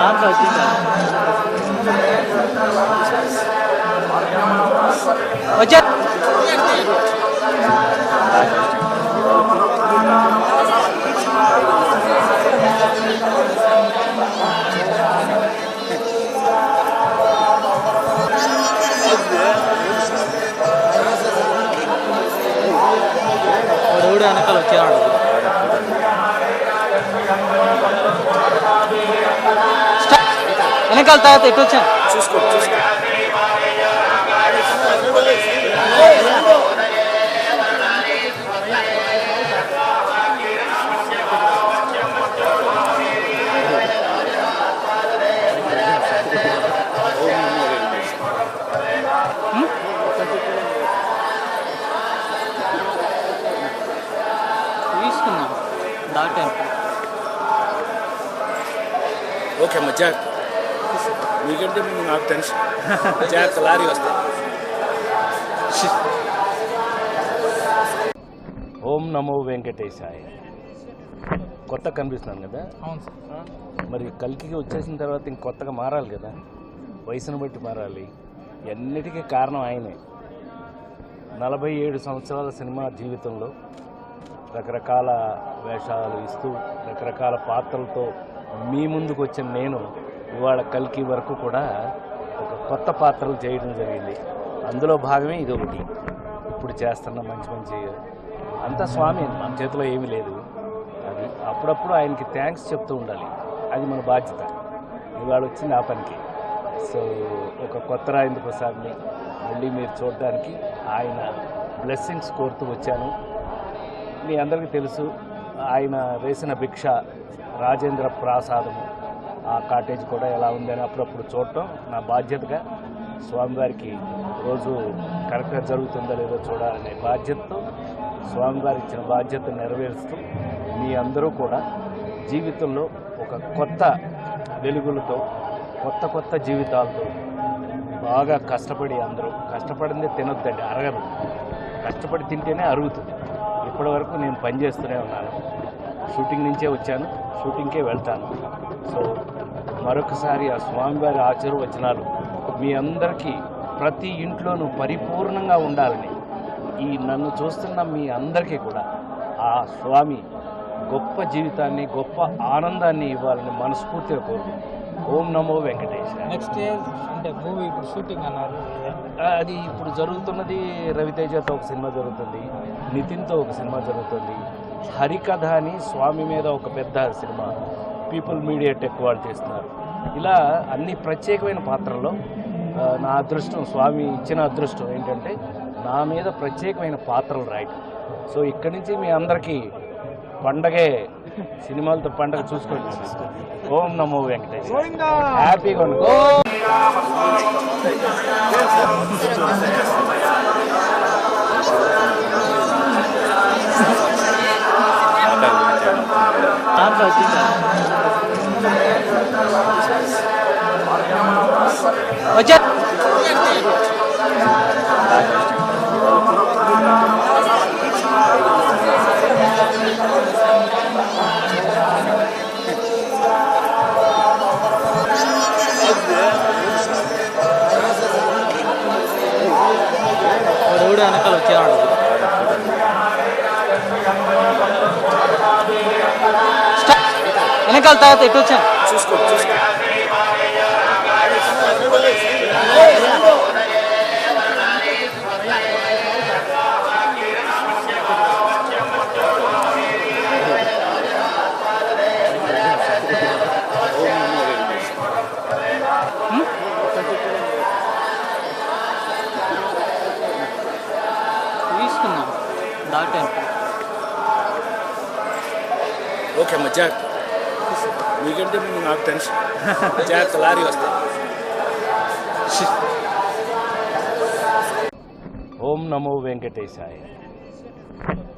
దాంట్లో వచ్చిందా వచ్చా వెనకాల తర్వాత ఎటు వచ్చాను చూసుకో చూసుకో తీసుకున్నాం దాటాను ఓకే అమ్మ జాగ్రత్త మీకంటే ముందు నాకు టెన్షన్ జాగ్రత్త లారీ వస్తాయి ఓం నమో వెంకటేశాయ. కొత్త కనిపిస్తున్నాను కదా? అవును సార్. మరి కల్కికి వచ్చేసిన తర్వాత ఇంక కొత్తగా మారాలి కదా? వయసును బట్టి మారాలి. ఎన్నిటికీ కారణం ఆయనే. నలభై ఏడు సంవత్సరాల సినిమా జీవితంలో రకరకాల వేషాలు ఇస్తూ రకరకాల పాత్రలతో మీ ముందుకు వచ్చిన నేను ఇవాళ కల్కి వరకు కూడా ఒక కొత్త పాత్రలు చేయడం జరిగింది. అందులో భాగమే ఇది ఒకటి. ఇప్పుడు చేస్తున్న మంచి మంచి అంతా స్వామి మన చేతిలో ఏమీ లేదు. అది అప్పుడప్పుడు ఆయనకి థ్యాంక్స్ చెప్తూ ఉండాలి. అది మన బాధ్యత. ఇవాళ వచ్చింది ఆ పనికి. సో ఒక కొత్త రాజేంద్ర ప్రసాద్ని మళ్ళీ మీరు చూడడానికి ఆయన బ్లెస్సింగ్స్ కోరుతూ వచ్చాను. మీ అందరికీ తెలుసు ఆయన వేసిన భిక్ష రాజేంద్ర ప్రాసాదము. ఆ కాటేజ్ కూడా ఎలా ఉందని అప్పుడప్పుడు చూడటం నా బాధ్యతగా స్వామివారికి రోజు కరెక్ట్గా జరుగుతుందో లేదో చూడాలనే బాధ్యతతో స్వామివారి ఇచ్చిన బాధ్యత నెరవేరుస్తూ మీ అందరూ కూడా జీవితంలో ఒక కొత్త వెలుగులతో కొత్త కొత్త జీవితాలతో బాగా కష్టపడి అందరూ కష్టపడింది తినొద్దండి అరగదు కష్టపడి తింటేనే అరుగుతుంది. ఇప్పటి వరకు నేను పనిచేస్తూనే ఉన్నాను. షూటింగ్ నుంచే వచ్చాను. షూటింగ్కే వెళ్తాను. సో మరొకసారి ఆ స్వామివారి ఆశీర్వచనాలు మీ అందరికీ ప్రతి ఇంట్లోనూ పరిపూర్ణంగా ఉండాలని ఈ నన్ను చూస్తున్న మీ అందరికీ కూడా ఆ స్వామి గొప్ప జీవితాన్ని గొప్ప ఆనందాన్ని ఇవ్వాలని మనస్ఫూర్తిగా కోరుకుంటున్నాను. ఓం నమో వెంకటేశ్వర నెక్స్ట్ అంటే మూవీ ఇప్పుడు షూటింగ్ అన్నారు. అది ఇప్పుడు జరుగుతున్నది రవితేజతో ఒక సినిమా జరుగుతుంది నితిన్తో ఒక సినిమా జరుగుతుంది. హరికథ అని స్వామి మీద ఒక పెద్ద సినిమా. పీపుల్ మీడియా టెక్ వాళ్ళు తీస్తున్నారు ఇలా అన్ని ప్రత్యేకమైన పాత్రల్లో నా అదృష్టం స్వామి ఇచ్చిన అదృష్టం ఏంటంటే నా మీద ప్రత్యేకమైన పాత్రలు రాయటం. సో ఇక్కడి నుంచి మీ అందరికీ పండగే సినిమాలతో పండగ చూసుకోండి ఓం నమో వెంకటేశ్వర హ్యాపీగా ఉండు దాంట్లో వచ్చిందా వచ్చా. రోడ్డు వెనకాల వచ్చేవాడు. వెనకాల తర్వాత ఎటు వచ్చాను చూసుకో. ఓకే అమ్మ జాగ్రత్త మీకంటే ముందు నాకు టెన్షన్ జాగ్రత్త లారీ వస్తాయి ఓం నమో వెంకటేశాయ.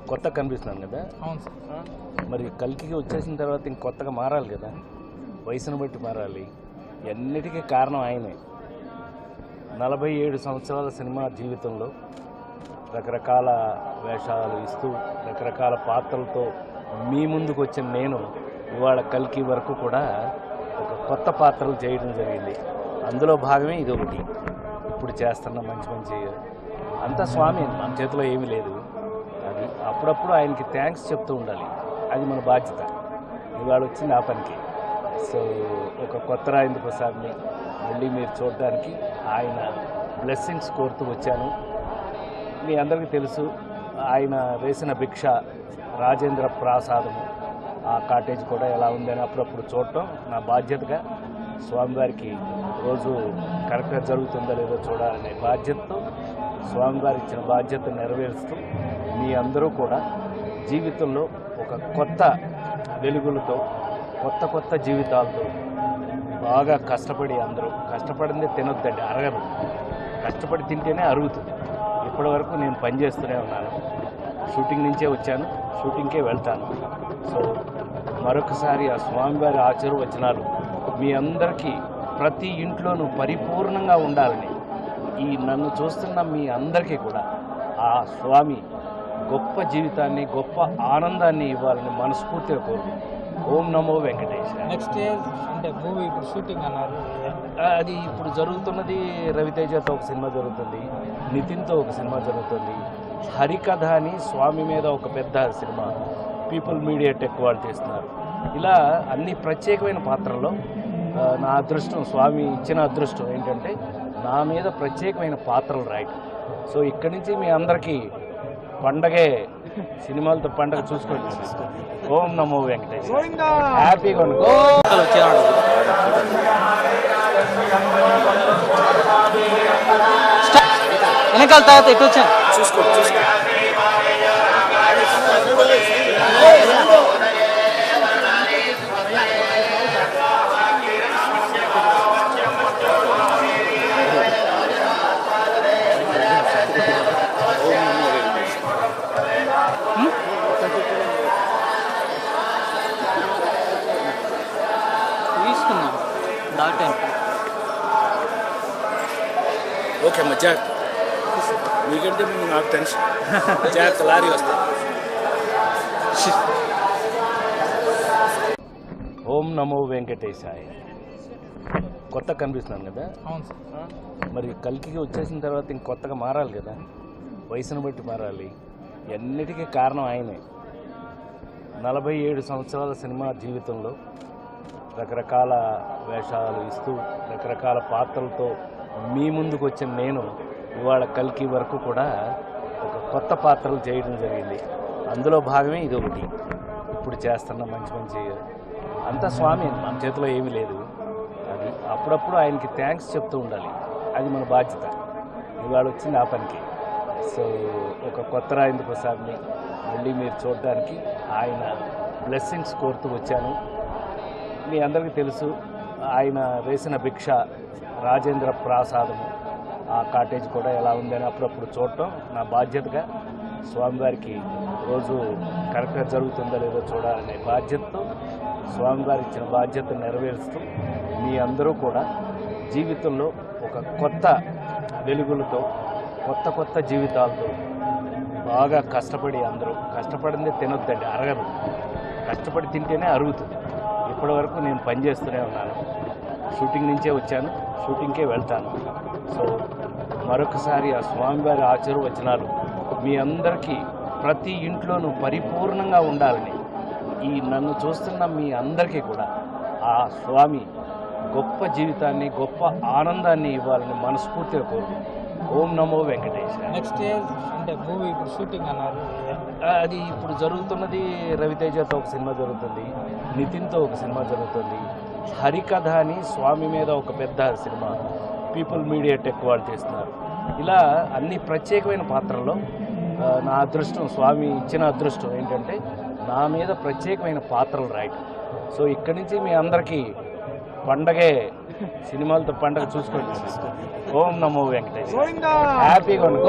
కొత్త కనిపిస్తున్నాను కదా? అవును సార్. మరి కల్కికి వచ్చేసిన తర్వాత ఇంక కొత్తగా మారాలి కదా? వయసును బట్టి మారాలి. ఎన్నిటికీ కారణం ఆయనే. నలభై ఏడు సంవత్సరాల సినిమా జీవితంలో రకరకాల వేషాలు ఇస్తూ రకరకాల పాత్రలతో మీ ముందుకు వచ్చిన నేను ఇవాళ కల్కి వరకు కూడా ఒక కొత్త పాత్రలు చేయడం జరిగింది. అందులో భాగమే ఇది ఒకటి. ఇప్పుడు చేస్తున్న మంచి మంచి అంతా స్వామి మన చేతిలో ఏమీ లేదు. అది అప్పుడప్పుడు ఆయనకి థ్యాంక్స్ చెప్తూ ఉండాలి. అది మన బాధ్యత. ఇవాళ వచ్చింది ఆ పనికి. సో ఒక కొత్త రాజేంద్ర ప్రసాద్ని మళ్ళీ మీరు చూడడానికి ఆయన బ్లెస్సింగ్స్ కోరుతూ వచ్చాను. మీ అందరికీ తెలుసు ఆయన వేసిన భిక్ష రాజేంద్ర ప్రాసాదము ఆ కాటేజ్ కూడా ఎలా ఉందని అప్పుడప్పుడు చూడటం నా బాధ్యతగా. స్వామివారికి రోజు కరెక్ట్గా జరుగుతుందో లేదో చూడాలనే బాధ్యతతో స్వామివారి ఇచ్చిన బాధ్యత నెరవేరుస్తూ మీ అందరూ కూడా జీవితంలో ఒక కొత్త వెలుగులతో కొత్త కొత్త జీవితాలతో బాగా కష్టపడి అందరూ కష్టపడిందే తినొద్దండి అరగదు. కష్టపడి తింటేనే అరుగుతుంది. ఇప్పటి వరకు నేను పనిచేస్తూనే ఉన్నాను. షూటింగ్ నుంచే వచ్చాను. షూటింగ్కే వెళ్తాను. సో మరొకసారి ఆ స్వామివారి ఆశీర్వచనాలు మీ అందరికీ ప్రతి ఇంట్లోనూ పరిపూర్ణంగా ఉండాలని ఈ నన్ను చూస్తున్న మీ అందరికీ కూడా ఆ స్వామి గొప్ప జీవితాన్ని గొప్ప ఆనందాన్ని ఇవ్వాలని మనస్ఫూర్తిగా కోరు ఓం నమో వెంకటేశ నెక్స్ట్ అంటే మూవీ ఇప్పుడు షూటింగ్ అన్నారు. అది ఇప్పుడు జరుగుతున్నది రవితేజతో ఒక సినిమా జరుగుతుంది నితిన్తో ఒక సినిమా జరుగుతుంది. హరికథ అని స్వామి మీద ఒక పెద్ద సినిమా పీపుల్ మీడియా టెక్ వాళ్ళు తీస్తున్నారు ఇలా అన్ని ప్రత్యేకమైన పాత్రల్లో నా అదృష్టం స్వామి ఇచ్చిన అదృష్టం ఏంటంటే నా మీద ప్రత్యేకమైన పాత్రలు రాయటం. సో ఇక్కడి నుంచి మీ అందరికీ పండగే సినిమాలతో పండగ చూసుకోండి. ఓం నమో వెంకటేష్ హ్యాపీగా వచ్చేవాడు వెనకాల తర్వాత ఎటు వచ్చాను. తీసుకున్నాం దాటాను ఓకే అమ్మ జాగ్రత్త ముందు నాకు టెన్షన్ జాగ్రత్త లారీ వస్తాయి ఓం నమో వెంకటేశాయ. కొత్త కనిపిస్తున్నాను కదా? అవును సార్. మరి కల్కి వచ్చేసిన తర్వాత ఇంక కొత్తగా మారాలి కదా? వయసును బట్టి మారాలి. ఎన్నిటికీ కారణం ఆయనే. నలభై ఏడు సంవత్సరాల సినిమా జీవితంలో రకరకాల వేషాలు ఇస్తూ రకరకాల పాత్రలతో మీ ముందుకు వచ్చిన నేను ఇవాళ కల్కి వరకు కూడా ఒక కొత్త పాత్రలు చేయడం జరిగింది. అందులో భాగమే ఇది ఒకటి. ఇప్పుడు చేస్తున్న మంచి మంచి అంతా స్వామి మన చేతిలో ఏమీ లేదు. అది అప్పుడప్పుడు ఆయనకి థ్యాంక్స్ చెప్తూ ఉండాలి. అది మన బాధ్యత. ఇవాళ వచ్చింది ఆ పనికి. సో ఒక కొత్త రాజేంద్ర ప్రసాద్ని మళ్ళీ మీరు చూడడానికి ఆయన బ్లెస్సింగ్స్ కోరుతూ వచ్చాను. మీ అందరికీ తెలుసు ఆయన వేసిన భిక్ష రాజేంద్ర ప్రాసాదము. ఆ కాటేజ్ కూడా ఎలా ఉందని అప్పుడప్పుడు చూడటం నా బాధ్యతగా స్వామివారికి రోజు కరెక్ట్గా జరుగుతుందో లేదో చూడాలనే బాధ్యతతో స్వామివారి ఇచ్చిన బాధ్యత నెరవేరుస్తూ మీ అందరూ కూడా జీవితంలో ఒక కొత్త వెలుగులతో కొత్త కొత్త జీవితాలతో బాగా కష్టపడి అందరూ కష్టపడిందే తినొద్దండి అరగదు. కష్టపడి తింటేనే అరుగుతుంది. ఇప్పటివరకు నేను పనిచేస్తూనే ఉన్నాను. షూటింగ్ నుంచే వచ్చాను. షూటింగ్కే వెళ్తాను. సో మరొకసారి ఆ స్వామివారి ఆశీర్వచనాలు మీ అందరికీ ప్రతి ఇంట్లోనూ పరిపూర్ణంగా ఉండాలని ఈ నన్ను చూస్తున్న మీ అందరికీ కూడా ఆ స్వామి గొప్ప జీవితాన్ని గొప్ప ఆనందాన్ని ఇవ్వాలని మనస్ఫూర్తిగా కోరు ఓం నమో వెంకటేశ. నెక్స్ట్ అంటే మూవీ ఇప్పుడు షూటింగ్ అన్నారు. అది ఇప్పుడు జరుగుతున్నది రవితేజతో ఒక సినిమా జరుగుతుంది నితిన్తో ఒక సినిమా జరుగుతుంది. హరికథ అని స్వామి మీద ఒక పెద్ద సినిమా పీపుల్ మీడియా టెక్ వాళ్ళు తీస్తున్నారు. ఇలా అన్ని ప్రత్యేకమైన పాత్రల్లో నా అదృష్టం స్వామి ఇచ్చిన అదృష్టం ఏంటంటే నా మీద ప్రత్యేకమైన పాత్రలు రాయటం. సో ఇక్కడి నుంచి మీ అందరికీ పండగే సినిమాలతో పండగ చూసుకోండి. ఓం నమో వెంకటేశ్వర హ్యాపీగా ఉండు